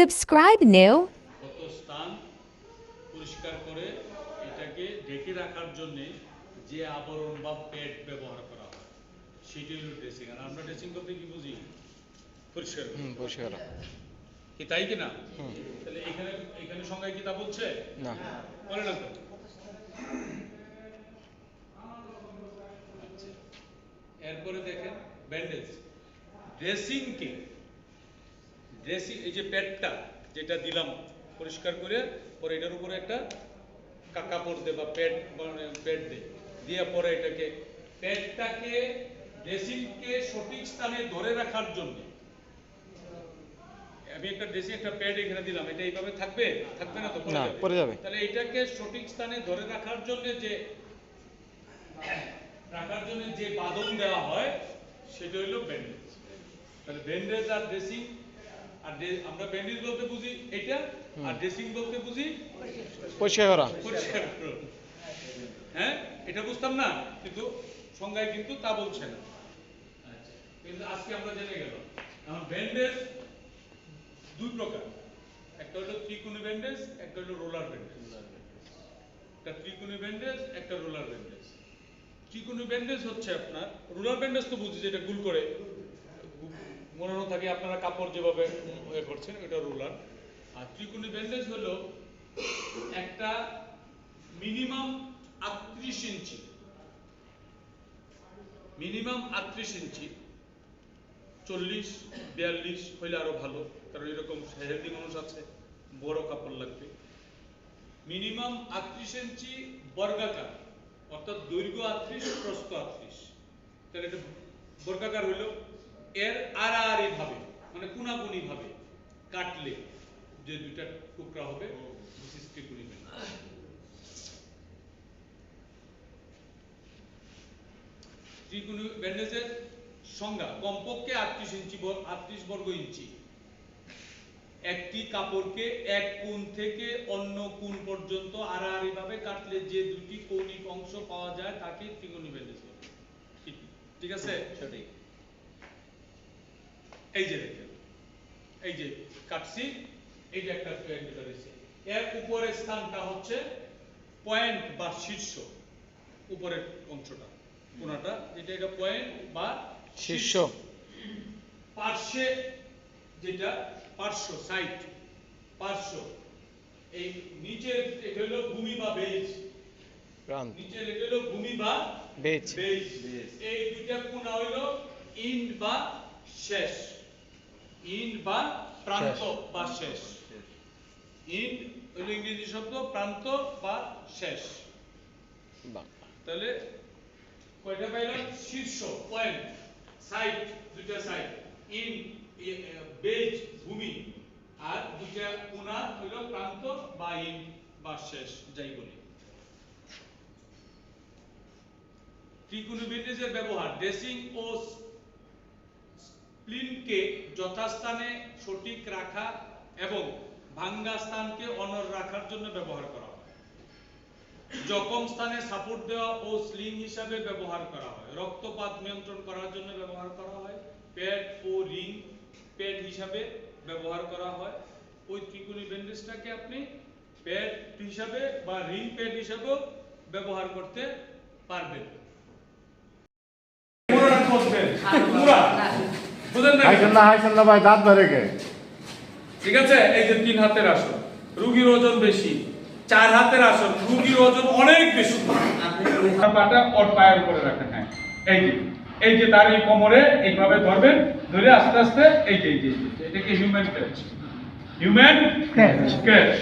Subscribe new পরিষ্কার করে এটাকে ঢেকে রাখার জন্য যে আবরণ বা প্যাড ব্যবহার করা হয় সেটি হলো ড্রেসিং আর আমরা ড্রেসিং করতে কি বুঝি? পরিষ্কার পরিষ্কার। কি তাই কি না? তাহলে এখানে এখানে সংজ্ঞায় কি তা বলছে? না। বলে না আচ্ছা। এরপরে দেখেন ব্যান্ডেজ। ড্রেসিং কে ড্রেসিং এই যে প্যাডটা যেটা দিলাম পরিষ্কার করে পরে এটার উপরে একটা কাপড় দে বা প্যাড মানে প্যাড দে। দিয়ে পরে এটাকে প্যাডটাকে ড্রেসিংকে সঠিক স্থানে ধরে রাখার জন্য। আমি একটা ড্রেসিং একটা প্যাড এখানে দিলাম। এটা এইভাবে থাকবে? থাকবে না তো। পড়ে যাবে। তাহলে এটাকে সঠিক স্থানে ধরে রাখার জন্য যে রাখার জন্য যে বাঁধন দেওয়া হয় সেটা হলো ব্যান্ডেজ তাহলে ব্যান্ডেজ আর ড্রেসিং আর আমরা ব্যান্ডেজ বলতে বুঝি এটা আর ড্রেসিং বলতে বুঝি পরিষ্কার করা। পরিষ্কার হ্যাঁ এটা বুঝতাম না কিন্তু সংজ্ঞায় কিন্তু তা বলছে না। আচ্ছা, কিন্তু আজকে আমরা জেনে গেল এখন ব্যান্ডেজ দুই প্রকার। একটা হলো ত্রিকোণী ব্যান্ডেজ একটা হলো রোলার ব্যান্ডেজ। একটা ত্রিকোণী ব্যান্ডেজ একটা রোলার ব্যান্ডেজ। ত্রিকোণী ব্যান্ডেজ হচ্ছে আপনার রোলার ব্যান্ডেজ তো বুঝি যেটা গুল করে। মনে থাকে, আপনারা কাপড় যেভাবে ইয়ে করছেন এটা রোলার। আর ত্রিকোণী ব্যান্ডেজ হলো একটা মিনিমাম আটত্রিশ ইঞ্চি। মিনিমাম আটত্রিশ ইঞ্চি। চল্লিশ, বিয়াল্লিশ হইলে আরও ভালো, কারণ এরকম হেলদি মানুষ আছে, বড় কাপড় লাগবে। মিনিমাম আটত্রিশ ইঞ্চি বর্গাকার, অর্থাৎ দৈর্ঘ্য আটত্রিশ, প্রস্থ আটত্রিশ। তাহলে এটা বর্গাকার হইল এর আড়াআড়ি ভাবে মানে কোনাকুনি ভাবে কাটলে যে দুইটা টুকরা হবে ত্রিকোণী ব্যান্ডেজের সংজ্ঞা কমপক্ষে আটত্রিশ ইঞ্চি আটত্রিশ বর্গ ইঞ্চি। একটি কাপড়কে এক কোণ থেকে অন্য কোণ পর্যন্ত আড়াআড়ি ভাবে কাটলে যে দুটি কৌণিক অংশ পাওয়া যায় তাকে ত্রিকোণী ব্যান্ডেজ বলে। ঠিক- ঠিক আছে? সঠিক। এই যে দেখেন এই যে কাটছি এই যে একটা পয়েন্ট এটা রয়েছে এর উপরের স্থানটা হচ্ছে পয়েন্ট বা শীর্ষ উপরের অংশটা কোনাটা যেটা এটা পয়েন্ট বা শীর্ষ। পার্শ্বে যেটা পার্শ্ব সাইড পার্শ্ব। এই নিচের এটা হলো ভূমি বা বেজ প্রান্ত। নিচের এটা হলো ভূমি বা বেজ বেজ এই দুইটা কোণা হলো ইন বা শেষ। ইন বা প্রান্ত বা শেষ। ইন হলো ইংরেজি শব্দ প্রান্ত বা শেষ। তাহলে কয়টা পাইলাম? শীর্ষ পয়েন্ট সাইড দুইটা সাইড ইন বেজ ভূমি। আর দুইটা কোণা হলো প্রান্ত বা ইন বা শেষ যাই বলি। ত্রিকোণী ব্যান্ডেজের ব্যবহার ড্রেসিং ও স্প্লিনকে যথাস্থানে সঠিক রাখা এবং ভাঙ্গা স্থানকে অনর রাখার জন্য ব্যবহার করা হয়। জখম স্থানে সাপোর্ট দেওয়া ও স্লিং হিসাবে ব্যবহার করা হয়। রক্তপাত নিয়ন্ত্রণ করার জন্য ব্যবহার করা হয়। প্যাড ও রিং প্যাড হিসাবে ব্যবহার করা হয়। ওই ত্রিকোণী ব্যান্ডেজটাকে আপনি প্যাড হিসাবে বা রিং প্যাড হিসাবেও ব্যবহার করতে পারবেন। রাখবেন পুরা বুঝলেন না হাইছেন না হাইছেন না ভাই দাঁত ধরে গে। ঠিক আছে? এই যে তিন হাতের আসন রুগীর ওজন বেশি। চার হাতের আসন রুগীর ওজন অনেক বেশি। পাটা ওর পায়ের উপরে রাখেন হ্যাঁ। এই যে এই যে তার এই কোমরে এইভাবে ধরবেন ধরে আস্তে আস্তে এই যে এই যে এটাকে হিউম্যান ক্যাচ হিউম্যান ক্যাচ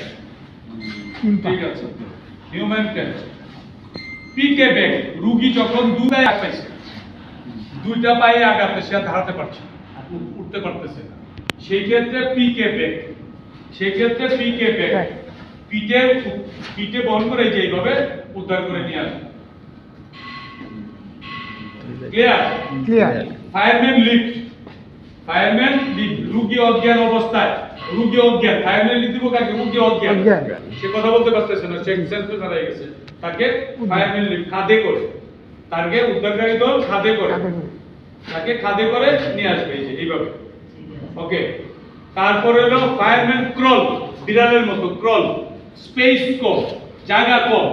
ঠিক আছে। হিউম্যান ক্যাচ পিকে ব্যাক রুগী যখন দুটাই আগাইছে দুইটা পায়ে আগাতে সে আর দাঁড়াতে পারছে উঠতে পারতেছে না। সেই ক্ষেত্রে পিকে ব্যাক সেই ক্ষেত্রে পিকে ব্যাক পিঠে পিঠে বহন করে যে এইভাবে উদ্ধার করে নিয়ে আসে। Clear clear fireman lift fireman lift রুগী অজ্ঞান অবস্থায়। রুগী অজ্ঞান। ফায়ারম্যান লিফট দিব কাকে? রুগী অজ্ঞান। সে কথা বলতে পারতেছে না। সে সেন্স হারিয়ে গেছে। তাকে ফায়ারম্যান লিফট খাদে করে। তাকে উদ্ধারকারী দল খাদে করে। তাকে খাদে করে নিয়ে আসবে এই যে এইভাবে। ওকে তারপরে হলো ফায়ারম্যান ক্রল বিড়ালের মতো ক্রল স্পেস কম জায়গা কম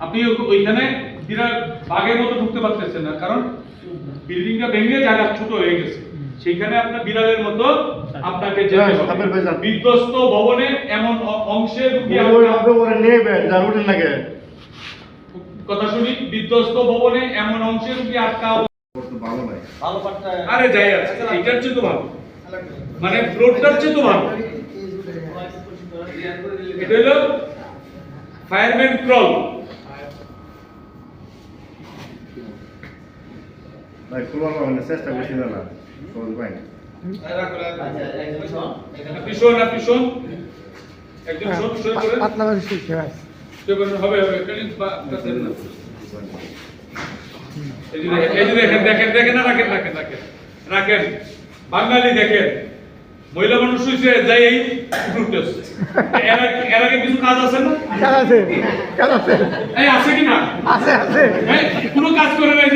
আপনি ওইখানে বিড়াল বাঘের মতো ঢুকতে পারতেছেন না কারণ বিল্ডিংটা ভেঙে জায়গা ছোট হয়ে গেছে। সেইখানে আপনার বিড়ালের মতো আপনাকে যেতে হ্যাঁ, হবে। বিধ্বস্ত ভবনে এমন অংশে ঢুকিয়ে যার লাগে কথা শুনি বিধ্বস্ত ভবনে এমন অংশে ঢুকিয়ে আটকা আরে যাই আছে এটার চেয়ে তো ভালো। মানে ফ্লোরটার চেয়ে তো ভালো। এটা হলো ফায়ারম্যান ক্রল ভাই খুলবার পাবেন চেষ্টা করছি না না। সহজ ভাই একদম সই পাতলা করে হয় হবে হবে না। এই যে দেখেন, দেখেন দেখেন দেখেন না রাখেন রাখেন রাখেন। রাখেন। বাঙালি দেখেন মহিলা মানুষ হইছে যাই এই এর আগে- এর আগে কিছু কাজ আছে না? কাজ আছে কাজ আছে। এই আছে কি না? আছে আছে। কোনো কাজ করে নাই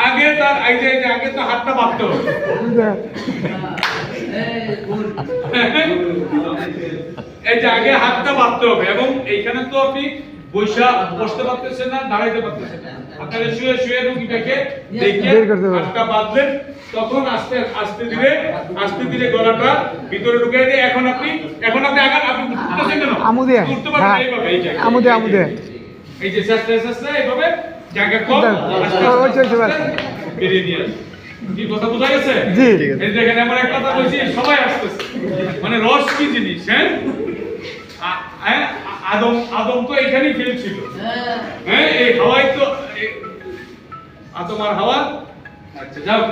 আগে তার এই যে আগে তো হাতটা বাঁধতে হবে। এই যে আগে হাতটা বাঁধতে হবে এবং এইখানে তো আপনি বৈশা বসতে পারতেছেন না দাঁড়াইতে পারতেছেন না। আপনারা শুয়ে শুয়ে রুগীটাকে দেখে বাঁধলেন তখন আস্তে আস্তে ধীরে আস্তে ধীরে গলাটা ভিতরে ঢুকিয়ে দিয়ে এখন আপনি এখন আপনি আগান আপনি উঠতেছেন কেন? আমুদে হ্যাঁ। আমুদে আমুদে এই যে এইভাবে জায়গা কম আস্তে আস্তে বেরিয়ে দিয়ে কি কথা বোঝা গেছে? জি। এই দেখেন এমন এক কথা বলছি সবাই আসতেছে মানে রস কি জিনিস হ্যাঁ? হ্যাঁ? আদম আদম তো এখানেই খেলছিল হ্যাঁ। এই হাওয়াই তো আদম আর হাওয়া? আচ্ছা যাও।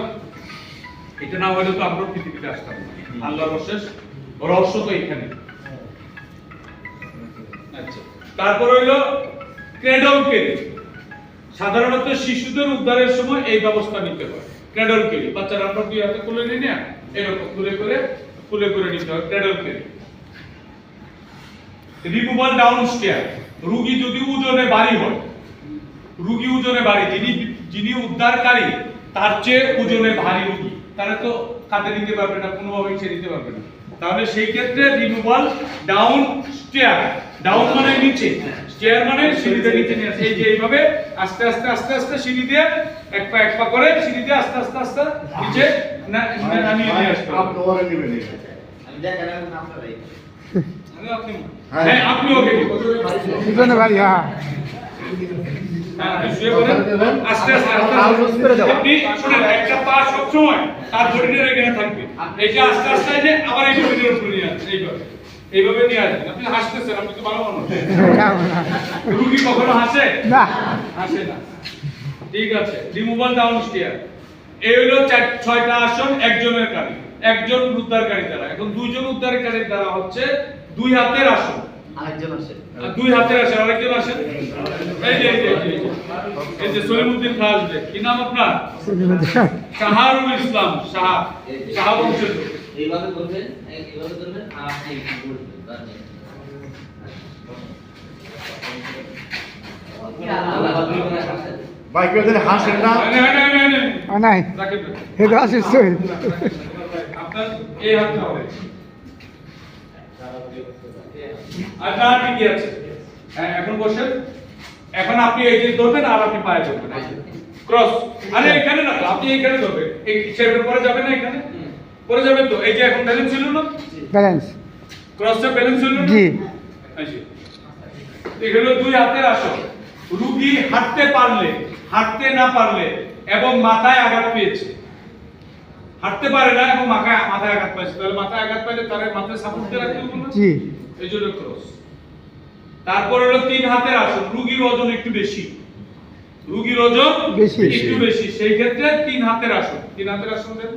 এটা না হলে তো আমরা পৃথিবীতে আসতাম আল্লাহর অশেষ রহস্য তো এখানে। আচ্ছা তারপর হইল ক্রেডল কেরি সাধারণত শিশুদের উদ্ধারের সময় এই ব্যবস্থা নিতে হয়। ক্রেডল কেরি বাচ্চারা আমরা দুই হাতে খুলে নিই না এরকম খুলে করে খুলে করে নিতে হয় cradle carry removal down stair. রুগী যদি ওজনে বাড়ি হয় রুগী ওজনে বাড়ি যিনি যিনি উদ্ধারকারী তার চেয়ে ওজনে ভারী রুগী। তারা তো কাঁধে নিতে পারবে না কোনোভাবেই সে নিতে পারবে না। তাহলে সেই ক্ষেত্রে রিমুভাল ডাউন স্টেয়ার। ডাউন মানে নিচে। স্টেয়ার মানে সিঁড়িতে নিচে নিয়ে আসে। এই যে এইভাবে আস্তে আস্তে আস্তে আস্তে সিঁড়ি দিয়ে এক পা এক পা করে সিঁড়ি দিয়ে আস্তে আস্তে আস্তে নিচে নামিয়ে নিয়ে আসতে হবে। আপনি আপনি হ্যাঁ। হ্যাঁ আপনি ওকে। পিছনে বাড়ি হ্যাঁ। হ্যাঁ, আপনি শুয়ে পড়েন। আস্তে আস্তে আস্তে। আস্তে। আপনি শুনেন একটা পা সবসময় তার শরীরের এখানে থাকবে। এই যে আস্তে আস্তে যে আবার এই শরীরের উপরে নিয়ে আসবে এইভাবে। এইভাবে নিয়ে আসবেন আপনি হাসতেছেন আপনি তো ভালো মানুষ। রুগী কখনো হাসে? না। হাসে না। ঠিক আছে রিমুভাল ডাউন স্টিয়ার এই হলো চার ছয়টা আসন একজনের কারি একজন উদ্ধারকারী দ্বারা। এখন দুইজন উদ্ধারকারীর দ্বারা হচ্ছে দুই হাতের আসন। আরেকজন আর দুই হাতের আসে আরেকজন আসে। এই যে এই যে এই কি নাম আপনার? শাহারুল ইসলাম শাহ শাহ বংশের এইভাবে করবেন এইভাবে করবেন আর আপনি করে হাসেন। না? হে আপনার এই হাতটা হবে। আর না ঠিকই আছে? হ্যাঁ এখন বসেন এখন আপনি এই যে ধরবেন আর আপনি পায়ে ধরবেন। ক্রস আরে এখানে না আপনি এখানে ধরবেন। এই শেপের পরে যাবেন না এখানে? পরে যাবেন তো। এই যে এখন ব্যালেন্স ছিল না? ব্যালেন্স ক্রসটা ব্যালেন্স ছিল না? জি। এগুলো দুই হাতের আসন। রুগী হাঁটতে পারলে হাঁটতে না পারলে এবং মাথায় আঘাত পেয়েছে। হাঁটতে পারে না এবং মাথায় মাথায় আঘাত পাইছে। তাহলে মাথায় আঘাত পাইলে তার মাথায় সাপোর্ট দিয়ে রাখতে হবে জি। এই জন্য ক্রস তারপর হলো তিন হাতের আসন রুগীর ওজন একটু বেশি। রুগীর ওজন বেশি। একটু বেশি সেই ক্ষেত্রে তিন হাতের আসন। তিন হাতের আসন দেন।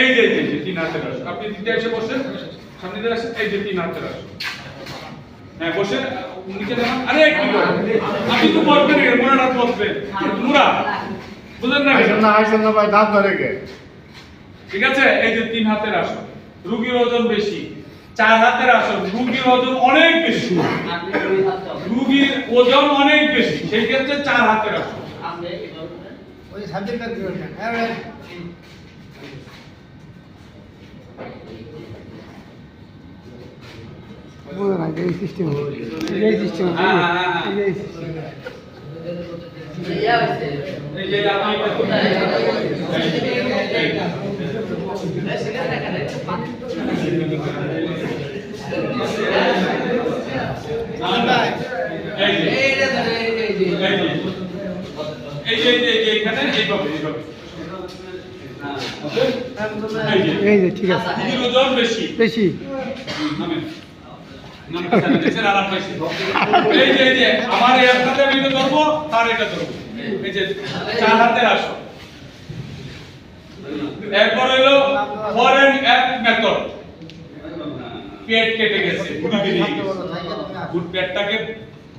এই যে এই যে, তিন হাতের আসন। আপনি দিতে এসে বসেন। সামনে দিয়ে আসেন। এই যে তিন হাতের আসন। হ্যাঁ বসে নিচে দেখান আরে করে? আপনি তো বলবেন মনে রাত বসবেন। মুরা। বুঝলেন না? হাসেন না হাসেন না ভাই দাঁত ধরে গে। ঠিক আছে? এই যে তিন হাতের আসন রুগীর ওজন বেশি চার হাতের আসন রুগীর ওজন অনেক বেশি। আপনি দুই হাত চাপ। রুগীর ওজন অনেক বেশি সেই ক্ষেত্রে চার হাতের আসন। আপনি এইভাবে করবেন। বুঝো না এই সিস্টেম এই সিস্টেম হ্যাঁ, হ্যাঁ, হ্যাঁ, হ্যাঁ। এই সিস্টেম ঠিক আছে বেশি বেশি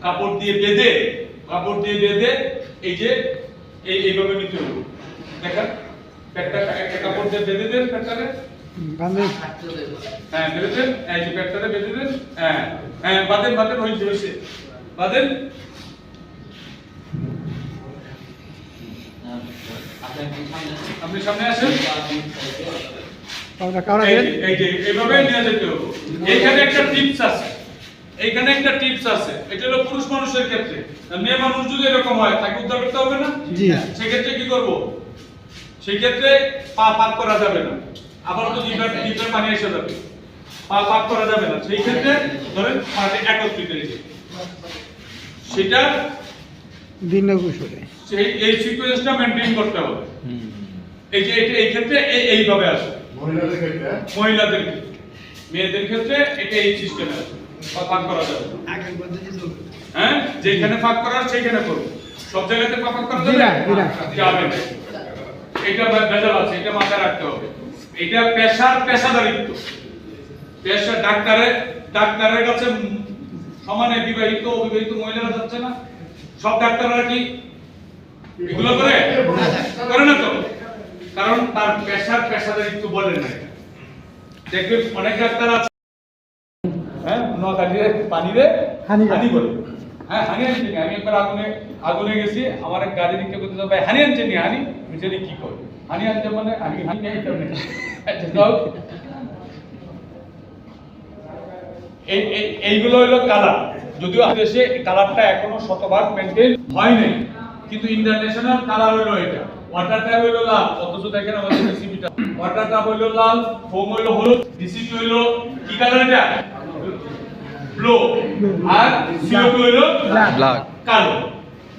কাপড় দিয়ে বেঁধে কাপড় দিয়ে বেঁধে এই যে, এই এইভাবে নিতে হবে। দেখেন, পেটটা একটা কাপড় দিয়ে বেঁধে দেন পেটটাকে। হ্যাঁ যে হ্যাঁ হ্যাঁ বাঁধেন বাঁধেন হয়েছে হয়েছে বাঁধেন। আপনি সামনে আসেন। এইভাবে নিয়ে যেতে হবে। একটা টিপস আছে। একটা টিপস আছে। এটা হলো পুরুষ মানুষের ক্ষেত্রে। মেয়ে মানুষ যদি এরকম হয় তাকে উদ্ধার করতে হবে না? সেক্ষেত্রে কি করব? সেক্ষেত্রে পা পাক করা যাবে না। আবার তো জিভের জিভের পানি এসে যাবে। পা পাক করা যাবে না। সেই ক্ষেত্রে ধরেন পাটি একত্রিত যে। সেটা ভিন্ন কুশলে। সেই এই সিকোয়েন্সটা মেনটেন করতে হবে। এই যে এটা এই ক্ষেত্রে এই- এইভাবে আসে মহিলাদের ক্ষেত্রে? মহিলাদের মেয়েদের ক্ষেত্রে এটা এই সিস্টেমে আছে পা- ফাঁক করা যাবে হ্যাঁ? যেখানে ফাঁক করার সেইখানে করব। সব জায়গাতে পা ফাঁক করা যাবে? না, যাবে না। এটা বে- ভেজাল আছে। এটা মাথায় রাখতে হবে। এটা পেশার পেশাদারিত্ব। পেশা ডাক্তারের ডাক্তারের কাছে সমানে বিবাহিত অবিবাহিত মহিলারা যাচ্ছে না। সব ডাক্তাররা কি এগুলো করে? করে না তো? কারণ তার পেশার পেশাদারিত্ব বলে না দেখবে অনেক ডাক্তার আছে। হ্যাঁ নোয়াখালীরে পানিরে হানি হানি করে। হ্যাঁ হানি আমি একবার আগুনে আগুনে গেছি আমার গাড়ি দিকে বলতে ভাই হানি আনছে নি হানি? আমি জানি কি করে। হানি আনছে মানে আমি হানি নেই তেমনি আচ্ছা, যাও। এই এই- এইগুলো হলো কালার। যদিও আমাদের দেশে কালারটা এখনও শতভাগ মেনটেন হয় নাই কিন্তু ইন্টারন্যাশনাল কালার হলো এটা। ওয়াটার ট্যাপ হলো লাল অথচ দেখেন আমাদের ডিসিপিটা ওয়াটার ট্যাপ হলো লাল ফোম হলো হলুদ ডিসিপি হলো কি কালার এটা? ব্লু আর সিও2 হলো ব্ল্যাক কালো।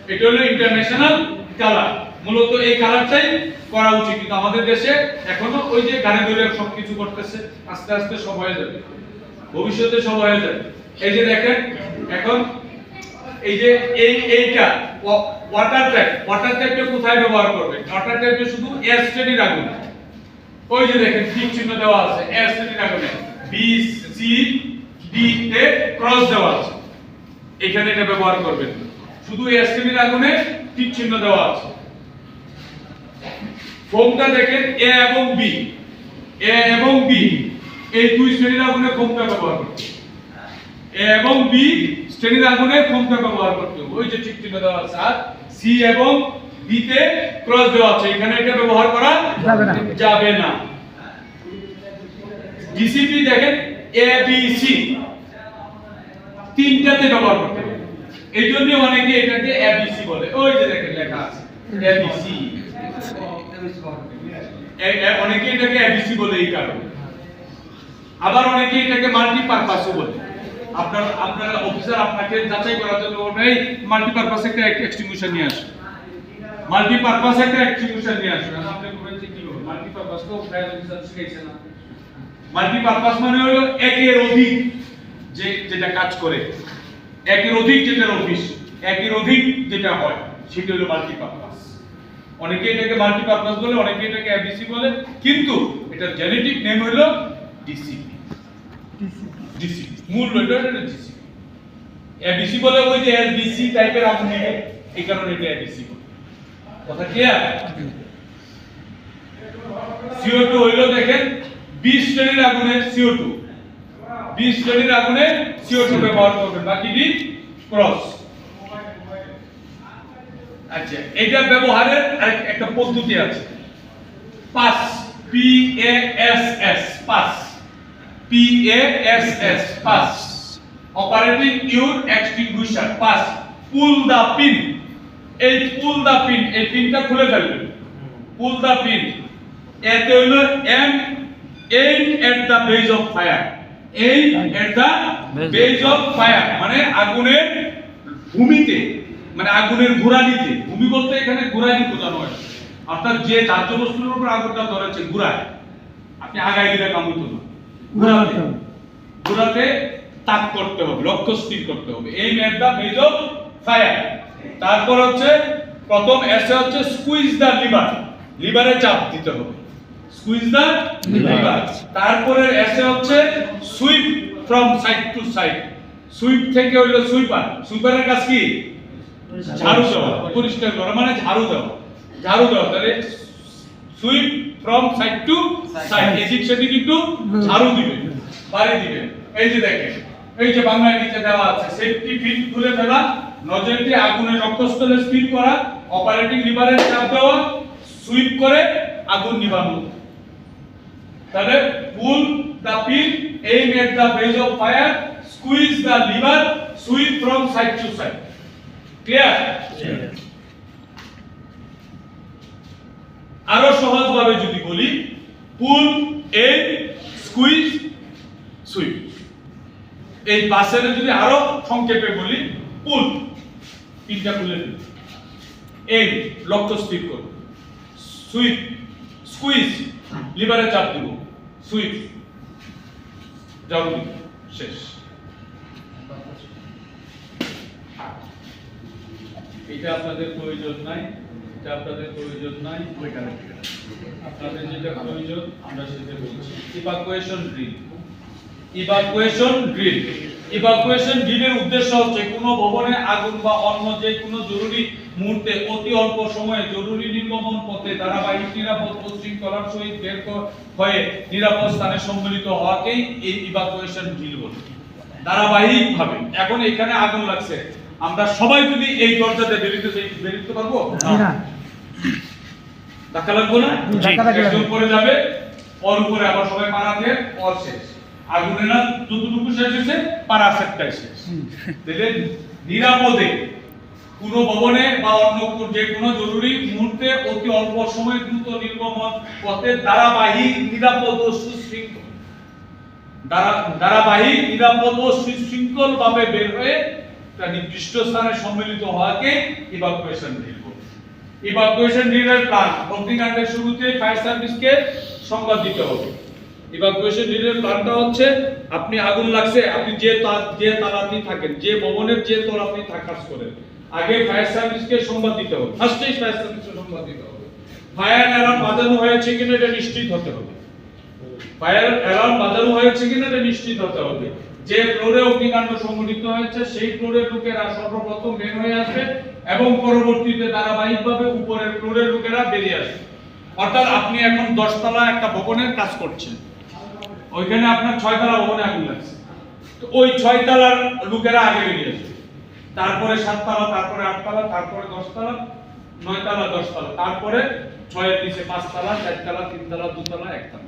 এটা হলো ইন্টারন্যাশনাল কালার। মূলত এই কালারটাই করা উচিত। কিন্তু আমাদের দেশে এখনও ওই যে গানে ধরে সবকিছু করতেছে, আস্তে আস্তে সব হয়ে যাবে। ভবিষ্যতে সব হয়ে যাবে। এই যে দেখেন, এখন এই যে এই এইটা ওয়াটার ট্যাপ ওয়াটার ট্যাপটা কোথায় ব্যবহার করবে? ওয়াটার ট্যাপে শুধু এস শ্রেণির আগুন ওই যে দেখেন টিক চিহ্ন দেওয়া আছে এস শ্রেণির আগুনে বি সি ডি তে ক্রস দেওয়া আছে। এখানে এটা ব্যবহার করবেন। শুধু এস শ্রেণির আগুনে টিক চিহ্ন দেওয়া আছে। ফোমটা দেখেন এ এবং বি। এ এবং বি। এই দুই শ্রেণির আগুনে ফোমটা ব্যবহার করতে। এ এবং বি শ্রেণির আগুনে ফোমটা ব্যবহার করতে ওই যে টিক চিহ্ন দেওয়া আছে। আর সি এবং বি তে ক্রস দেওয়া আছে। এখানে এটা ব্যবহার করা যাবে না। ডিসিপি দেখেন এ বি সি। তিনটাতে ব্যবহার করতে হবে। এই জন্য অনেকে এটাকে এবিসি বলে। ওই যে দেখেন লেখা আছে। এবিসি অনেকে এটাকে এবিসি বলে এই কারণে। আবার অনেকে এটাকে মাল্টি পারপাসও বলে। আপনার আপনার অফিসার আপনাকে যাচাই করার জন্য বলবে, এই মাল্টি পারপাস একটা এক্সটিংগুইশার নিয়ে আসুন মাল্টি পারপাস একটা এক্সটিংগুইশার নিয়ে এখন আপনি বলবেন যে কি হবে মাল্টি পারপাস তো ফায়ার অফিসার শিখাইছে না। মাল্টি পারপাস মানে হলো একের অধিক যে, যেটা কাজ করে। একের অধিক যেটার অফিস একের অধিক যেটা হয়, সেটা হলো মাল্টি পারপাস অনেকে এটাকে মাল্টি পারপাস বলে অনেকে এটাকে এবিসি বলে। কিন্তু এটার জেনেটিক নেম হলো ডিসিপি ডিসিপি মূল এটা হলো ডিসিপি এবিসি বলে ওই যে এলবিসি টাইপের নিয়ে এই কারণে এটা এবিসি বলে। কথা ক্লিয়ার CO2 হইল দেখেন 20 শ্রেণির আগুনে CO2 20 শ্রেণির আগুনে CO2 ব্যবহার করবেন। বাকি ডি ক্রস আচ্ছা এটা ব্যবহারের আরেক- একটা পদ্ধতি আছে। PASS P A S S PASS. P A S S PASS. Operating your extinguisher PASS. Pull the pin এই পুল দা পিন এই পিনটা খুলে ফেলবেন। পুল দা পিন এতে হলো M aim at the base of fire aim at the base of fire মানে আগুনের ভূমিতে। মানে আগুনের ঘোরানিতে ভূমি বলতে এখানে ঘোরানি বোঝানো হয়। অর্থাৎ যে চার্য বস্তুর উপর আগুনটা ধরেছে ঘুরায় আপনি আগায় দিলে কাম হতো না। ঘুরাতে ঘুরাতে তাক করতে হবে লক্ষ্য স্থির করতে হবে। এই দা বেজ ফায়ার। তারপর হচ্ছে প্রথম এসে হচ্ছে স্কুইজ দা লিভার লিভারে চাপ দিতে হবে। স্কুইজ দা লিভার তারপরে এসে হচ্ছে sweep from side to side sweep থেকে হইল সুইপার সুইপারের কাজ কি? ঝাড়ু দেওয়া পরিষ্কার করা মানে ঝাড়ু দেওয়া। ঝাড়ু দেওয়া তাহলে sweep from side to side এদিক সেদিক একটু ঝাড়ু দিবে বাড়ি দিবে। এই যে দেখেন এই যে বাংলায় নিচে দেওয়া আছে সেফটি ফিট খুলে ফেলা নজরটি আগুনের রক্তস্থলে স্থির করা অপারেটিং লিভারের চাপ দেওয়া সুইপ করে আগুন নিভানো। তাহলে pull the pin aim at the base of fire squeeze the lever sweep from side to side clear আরও সহজ ভাবে যদি বলি পুল এ স্কুইজ সুইপ এই পাশের যদি আরও সংক্ষেপে বলি পুল তিনটা খুলে দিন এই লক্ষ্য স্থির করুন সুইপ স্কুইজ লিভারে চাপ দিব। সুইপ জরুরি শেষ। এটা আপনাদের প্রয়োজন নাই, এটা আপনাদের প্রয়োজন নাই। আপনাদের যেটা প্রয়োজন, আমরা সেটা বলছি। Evacuation drill evacuation drill evacuation ড্রিলের উদ্দেশ্য হচ্ছে কোনো ভবনে আগুন বা অন্য যে কোনো জরুরি মুহূর্তে অতি অল্প সময়ে জরুরি নির্গমন পথে ধারাবাহিক নিরাপদ ও সহিত বের হয়ে নিরাপদ স্থানে সম্মিলিত হওয়াকেই এই ইভাকুয়েশন ড্রিল বলে। ধারাবাহিক ভাবে এখন এখানে আগুন লাগছে। আমরা সবাই যদি এই দরজাতে বেরিতে বেরিতে পারব? না। ধাক্কা লাগবো না? একজন পরে যাবে ওর উপরে আবার সবাই পাড়া দিয়ে ওর শেষ। আগুনে না যতটুকু শেষ হয়েছে পাড়া সেটটাই শেষ। তাহলে নিরাপদে কোনো ভবনে বা অন্য যে কোনো জরুরি মুহূর্তে অতি অল্প সময়ে দ্রুত নির্গমন পথে ধারাবাহিক নিরাপদ ও সুশৃঙ্খল। ধারা- ধারাবাহিক নিরাপদ ও সুশৃঙ্খল ভাবে বের হয়ে একটা নির্দিষ্ট স্থানে সম্মিলিত হওয়াকে ইভাকুয়েশন ড্রিল বলে। ইভাকুয়েশন ড্রিলের প্ল্যান অগ্নিকাণ্ডের শুরুতে ফায়ার সার্ভিসকে সংবাদ দিতে হবে। ইভাকুয়েশন ড্রিলের প্ল্যানটা হচ্ছে, আপনি আগুন লাগছে, আপনি যে তা- যে তালাতেই থাকেন, যে ভবনের যে তোর আপনি কাজ করেন, আগে ফায়ার সার্ভিসকে সংবাদ দিতে হবে। ফার্স্টেই ফায়ার সার্ভিসকে সংবাদ দিতে হবে। ফায়ার অ্যালার্ম বাজানো হয়েছে কিনা এটা নিশ্চিত হতে হবে। ফায়ার অ্যালার্ম বাজানো হয়েছে কিনা এটা নিশ্চিত হতে হবে। যে ফ্লোরে অগ্নিকাণ্ড সংঘটিত হয়েছে, সেই ফ্লোরের লোকেরা সর্বপ্রথম বের হয়ে আসবে এবং পরবর্তীতে ধারাবাহিকভাবে উপরের ফ্লোরের লোকেরা বেরিয়ে আসবে অর্থাৎ আপনি এখন দশতলা একটা ভবনের কাজ করছেন। ওইখানে আপনার ছয়তলা ভবনে আগুন লাগছে। তো ওই ছয়তলার লোকেরা আগে বেরিয়ে আসবে তারপরে সাততলা, তারপরে আটতলা, তারপরে দশতলা, নয়তলা দশতলা, তারপরে ছয়ের নিচে পাঁচতলা, চারতলা, তিনতলা, দুতলা, একতলা।